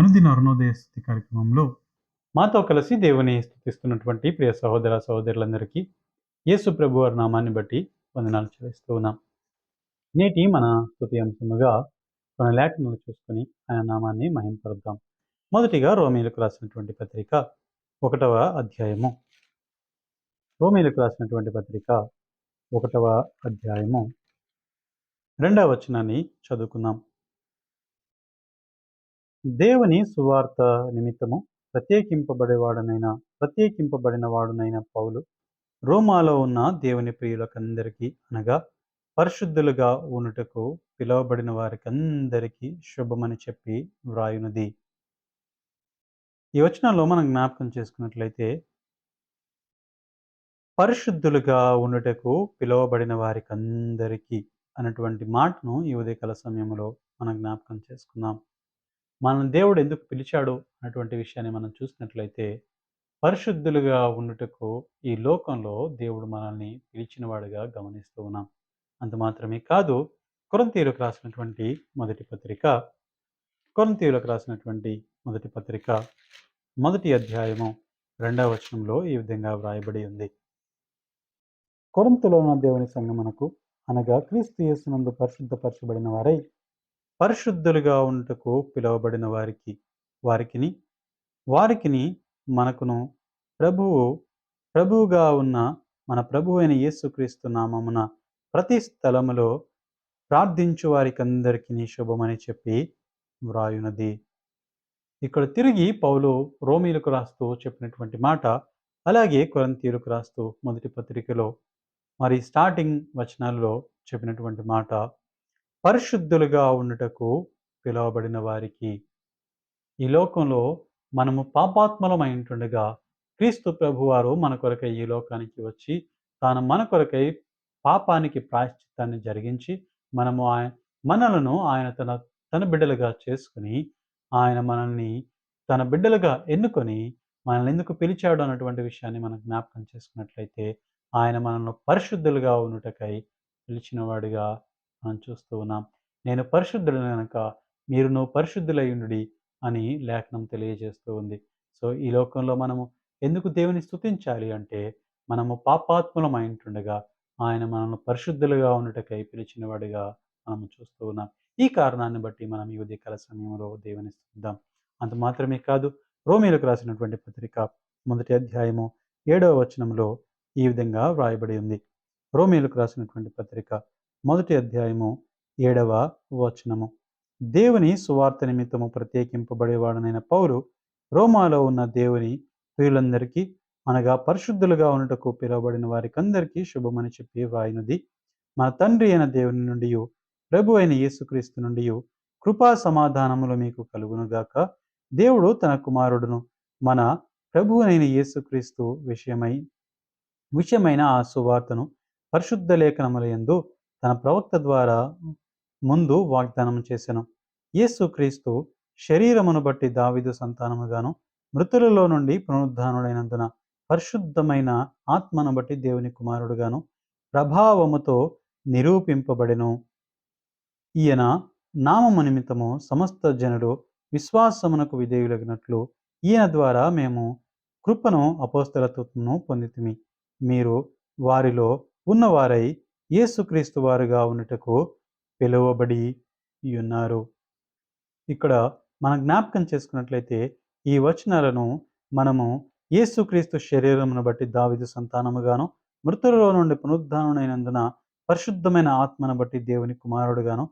అనుదిన అరుణోదయ స్థుతి కార్యక్రమంలో మాతో కలిసి దేవుని స్థుతిస్తున్నటువంటి ప్రియ సహోదర సహోదరులందరికీ యేసు ప్రభు వారి నామాన్ని బట్టి వందనాలు చెల్లిస్తూ ఉన్నాం. నేటి మన స్థుతి అంశముగా మన లేఖనాలు చూసుకొని ఆయన నామాన్ని మహింపరుద్దాం. మొదటిగా రోమీలకు రాసినటువంటి పత్రిక ఒకటవ అధ్యాయము. రోమీలకు రాసినటువంటి పత్రిక ఒకటవ అధ్యాయము. రెండవ వచనాన్ని చదువుకుందాం. దేవుని సువార్త నిమిత్తము ప్రత్యేకింపబడేవాడనైన ప్రత్యేకింపబడిన వాడునైన పౌలు రోమాలో ఉన్న దేవుని ప్రియులకందరికీ అనగా పరిశుద్ధులుగా ఉండుటకు పిలువబడిన వారికందరికీ శుభమని చెప్పి వ్రాయునది. ఈ వచనంలో మనం జ్ఞాపకం చేసుకున్నట్లయితే పరిశుద్ధులుగా ఉండటకు పిలువబడిన వారికందరికీ అన్నటువంటి మాటను ఈ ఉదయకాల సమయంలో మనం జ్ఞాపకం చేసుకుందాం. మనం దేవుడు ఎందుకు పిలిచాడు అన్నటువంటి విషయాన్ని మనం చూసినట్లయితే పరిశుద్ధులుగా ఉండుటకు ఈ లోకంలో దేవుడు మనల్ని పిలిచినవాడుగా గమనిస్తూ ఉన్నాం. అంత మాత్రమే కాదు కొరంతీయులకు రాసినటువంటి మొదటి పత్రిక కొరంతీయులకు రాసినటువంటి మొదటి పత్రిక మొదటి అధ్యాయము రెండవ వచనంలో ఈ విధంగా వ్రాయబడి ఉంది. కొరంతులో ఉన్న దేవుని సంగమనకు అనగా క్రీస్తు యేసునందు పరిశుద్ధపరచబడిన వారై పరిశుద్ధులుగా ఉంటకు పిలువబడిన వారికి వారికిని వారికిని మనకును ప్రభువు ప్రభువుగా ఉన్న మన ప్రభు అయిన యేసుక్రీస్తు నామమున ప్రతి స్థలములో ప్రార్థించు వారికి అందరికీ శుభమని చెప్పి వ్రాయునది. ఇక్కడ తిరిగి పౌలు రోమీలకు రాస్తూ చెప్పినటువంటి మాట అలాగే కొరంతీయులకు రాస్తూ మొదటి పత్రికలో మరి స్టార్టింగ్ వచనాల్లో చెప్పినటువంటి మాట పరిశుద్ధులుగా ఉండుటకు పిలువబడిన వారికి ఈ లోకంలో మనము పాపాత్మలమైనటుండగా క్రీస్తు ప్రభువారు మన కొరకై ఈ లోకానికి వచ్చి తాను మన కొరకై పాపానికి ప్రాయశ్చిత్తాన్ని జరిగించి మనము ఆయన మనలను ఆయన తన తన బిడ్డలుగా చేసుకుని ఆయన మనల్ని తన బిడ్డలుగా ఎన్నుకొని మనల్ని ఎందుకు పిలిచాడు అన్నటువంటి విషయాన్ని మనం జ్ఞాపకం చేసుకున్నట్లయితే ఆయన మనల్ని పరిశుద్ధులుగా ఉన్నటకై పిలిచినవాడిగా మనం చూస్తూ ఉన్నాం. నేను పరిశుద్ధుడు కనుక మీరును పరిశుద్ధులయ్యుడి పరిశుద్ధులయ్యుండి అని లేఖనం తెలియజేస్తూ ఉంది. సో ఈ లోకంలో మనము ఎందుకు దేవుని స్థుతించాలి అంటే మనము పాపాత్ములమై ఉంటుండగా ఆయన మనల్ని పరిశుద్ధులుగా ఉండటకై పిలిచినవాడిగా మనము చూస్తూ ఉన్నాం. ఈ కారణాన్ని బట్టి మనం ఈ ఉదయకాల సమయంలో దేవుని స్థుద్దాం అంత మాత్రమే కాదు రోమిలకు రాసినటువంటి పత్రిక మొదటి అధ్యాయము ఏడవ వచనంలో ఈ విధంగా వ్రాయబడి ఉంది. రోమిలకు రాసినటువంటి పత్రిక మొదటి అధ్యాయము ఏడవ వచనము. దేవుని సువార్త నిమిత్తము ప్రత్యేకింపబడేవాడనైన పౌరు రోమాలో ఉన్న దేవుని ప్రియులందరికీ అనగా పరిశుద్ధులుగా ఉన్నటకు పిలువబడిన వారికందరికీ శుభమని చెప్పి వ్రాయినది. మన తండ్రి అయిన దేవుని నుండి ప్రభు అయిన యేసుక్రీస్తు నుండి కృపా సమాధానములు మీకు కలుగునుగాక దేవుడు తన కుమారుడును మన ప్రభువునైన అయిన యేసుక్రీస్తు విషయమై విషయమైన ఆ సువార్తను పరిశుద్ధ లేఖనముల యందు తన ప్రవక్త ద్వారా ముందు వాగ్దానం చేశాను. యేసుక్రీస్తు శరీరమును బట్టి దావిదు సంతానముగాను మృతులలో నుండి పునరుద్ధానుడైనందున పరిశుద్ధమైన ఆత్మను బట్టి దేవుని కుమారుడుగాను ప్రభావముతో నిరూపింపబడెను. ఈయన నామము నిమిత్తము సమస్త జనుడు విశ్వాసమునకు విధేయులగినట్లు ఈయన ద్వారా మేము కృపను అపోస్తలత్వమును పొందితిమి. మీరు వారిలో ఉన్నవారై యేసుక్రీస్తు వారుగా ఉన్నటకు పిలువబడి ఉన్నారు. ఇక్కడ మన జ్ఞాపకం చేసుకున్నట్లయితే ఈ వచనాలను మనము యేసుక్రీస్తు శరీరమును బట్టి దావిదు సంతానముగాను మృతులలో నుండి పునరుద్ధానమైనందున పరిశుద్ధమైన ఆత్మను బట్టి దేవుని కుమారుడుగాను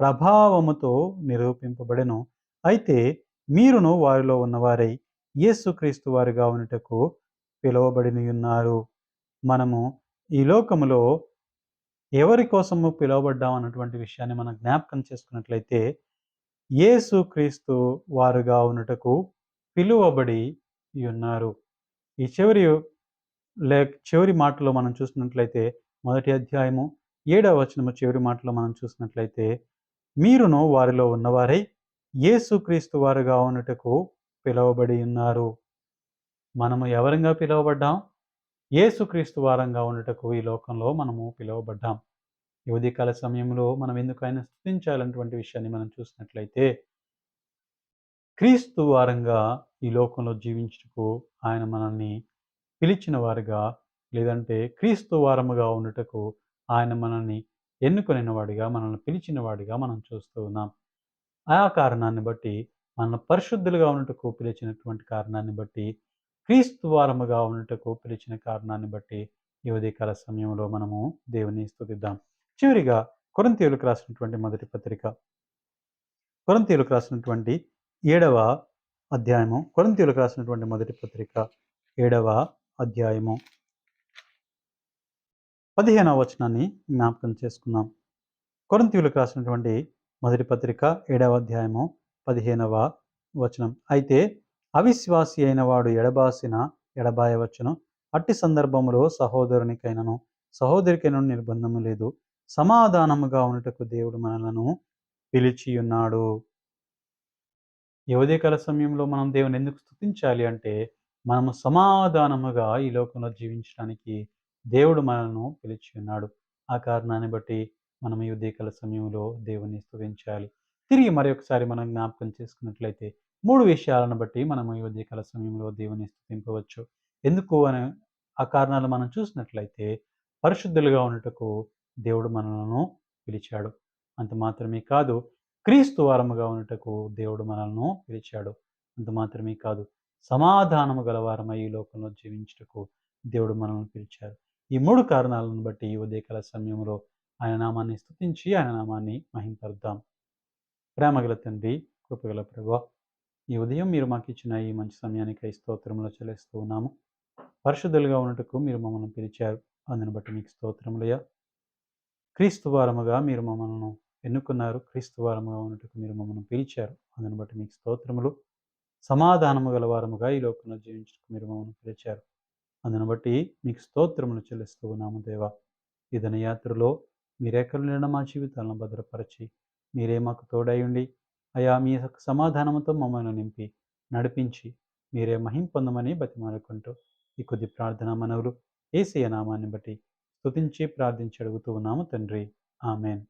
ప్రభావముతో నిరూపింపబడెను. అయితే మీరును వారిలో ఉన్నవారై యేసుక్రీస్తు వారిగా ఉన్నటకు పిలువబడిన ఉన్నారు మనము ఈ లోకములో ఎవరి కోసము పిలువబడ్డాం అన్నటువంటి విషయాన్ని మనం జ్ఞాపకం చేసుకున్నట్లయితే యేసుక్రీస్తు వారుగా ఉన్నటకు పిలువబడి ఉన్నారు. ఈ చివరి లే చివరి మాటలో మనం చూసినట్లయితే మొదటి అధ్యాయము ఏడవ వచనము చివరి మాటలో మనం చూసినట్లయితే మీరును వారిలో ఉన్నవారై యేసుక్రీస్తు వారుగా ఉన్నటకు పిలువబడి ఉన్నారు. మనము ఎవరంగా పిలువబడ్డాం? ఏసుక్రీస్తు వారంగా ఉండటకు ఈ లోకంలో మనము పిలువబడ్డాం. ఈ ఉదయకాల సమయంలో మనం ఎందుకు ఆయన స్థుతించాలన్నటువంటి విషయాన్ని మనం చూసినట్లయితే క్రీస్తు వారంగా ఈ లోకంలో జీవించుటకు ఆయన మనల్ని పిలిచిన వారుగా లేదంటే క్రీస్తు వారముగా ఉండటకు ఆయన మనల్ని ఎన్నుకొనిన వాడిగా మనల్ని పిలిచిన వాడిగా మనం చూస్తూ ఉన్నాం. ఆ కారణాన్ని బట్టి మన పరిశుద్ధులుగా ఉన్నట్టుకు పిలిచినటువంటి కారణాన్ని బట్టి క్రీస్తు వారముగా ఉన్నటకు పిలిచిన కారణాన్ని బట్టి ఈ ఉదయకాల సమయంలో మనము దేవుని స్థుతిద్దాం చివరిగా కొరంతీయులకు రాసినటువంటి మొదటి పత్రిక. కొరంతీయులకు రాసినటువంటి ఏడవ అధ్యాయము. కొరంతీయులకు రాసినటువంటి మొదటి పత్రిక ఏడవ అధ్యాయము. పదిహేనవ వచనాన్ని జ్ఞాపకం చేసుకుందాం. కొరంతీయులకు రాసినటువంటి మొదటి పత్రిక ఏడవ అధ్యాయము పదిహేనవ వచనం. అయితే అవిశ్వాసి అయిన వాడు ఎడబాసిన ఎడబాయవచ్చును అట్టి సందర్భములో సహోదరునికైనను సహోదరికైన నిర్బంధము లేదు. సమాధానముగా ఉన్నటకు దేవుడు మనలను పిలిచి ఉన్నాడు ఈ సమయంలో మనం దేవుని ఎందుకు స్తుతించాలి అంటే మనము సమాధానముగా ఈ లోకంలో జీవించడానికి దేవుడు మనలను పిలిచి ఉన్నాడు ఆ కారణాన్ని బట్టి మనం ఈ సమయంలో దేవుని స్తుతించాలి. తిరిగి మరొకసారి మనం జ్ఞాపకం చేసుకున్నట్లయితే మూడు విషయాలను బట్టి మనం ఈ ఉదయకాల సమయంలో దేవుని స్థుతింపవచ్చు. ఎందుకు అని ఆ కారణాలు మనం చూసినట్లయితే పరిశుద్ధులుగా ఉండటకు దేవుడు మనలను పిలిచాడు. అంత మాత్రమే కాదు క్రీస్తు వారముగా ఉన్నటకు దేవుడు మనలను పిలిచాడు. అంత మాత్రమే కాదు సమాధానము గలవారమై ఈ లోకంలో జీవించుటకు దేవుడు మనల్ని పిలిచారు ఈ మూడు కారణాలను బట్టి ఈ ఉదయకాల సమయంలో ఆయన నామాన్ని స్థుతించి ఆయన నామాన్ని మహింపరుద్దాం. ప్రేమగల తండ్రి కృపగల ప్రభా ఈ ఉదయం మీరు మాకు ఇచ్చిన ఈ మంచి సమయానికి స్తోత్రంలో చెల్లిస్తూ ఉన్నాము. పరిశుద్ధులుగా ఉన్నట్టుకు మీరు మమ్మల్ని పిలిచారు. అందుని బట్టి మీకు స్తోత్రములయ్యా. క్రీస్తు వారముగా మీరు మమ్మల్ని ఎన్నుకున్నారు. క్రీస్తు వారముగా ఉన్నట్టుకు మీరు మమ్మల్ని పిలిచారు. అందుని బట్టి మీకు స్తోత్రములు. సమాధానము గల వారముగా ఈ లోకంలో జీవించడానికి మీరు మమ్మల్ని పిలిచారు. అందుని బట్టి మీకు స్తోత్రములు చెల్లిస్తూ ఉన్నాము దేవా. ఈ ధనయాత్రలో మీరెక్కడ నిండా మా జీవితాలను భద్రపరిచి మీరే మాకు తోడై ఉండి అయా మీ సమాధానంతో మమ్మల్ని నింపి నడిపించి మీరే మహిం పొందమని బతిమాలుకుంటూ ఈ కొద్ది ప్రార్థన మనవులు ఏసీయ నామాన్ని బట్టి స్తుతించి ప్రార్థించి అడుగుతూ ఉన్నాము తండ్రి. ఆమెన్.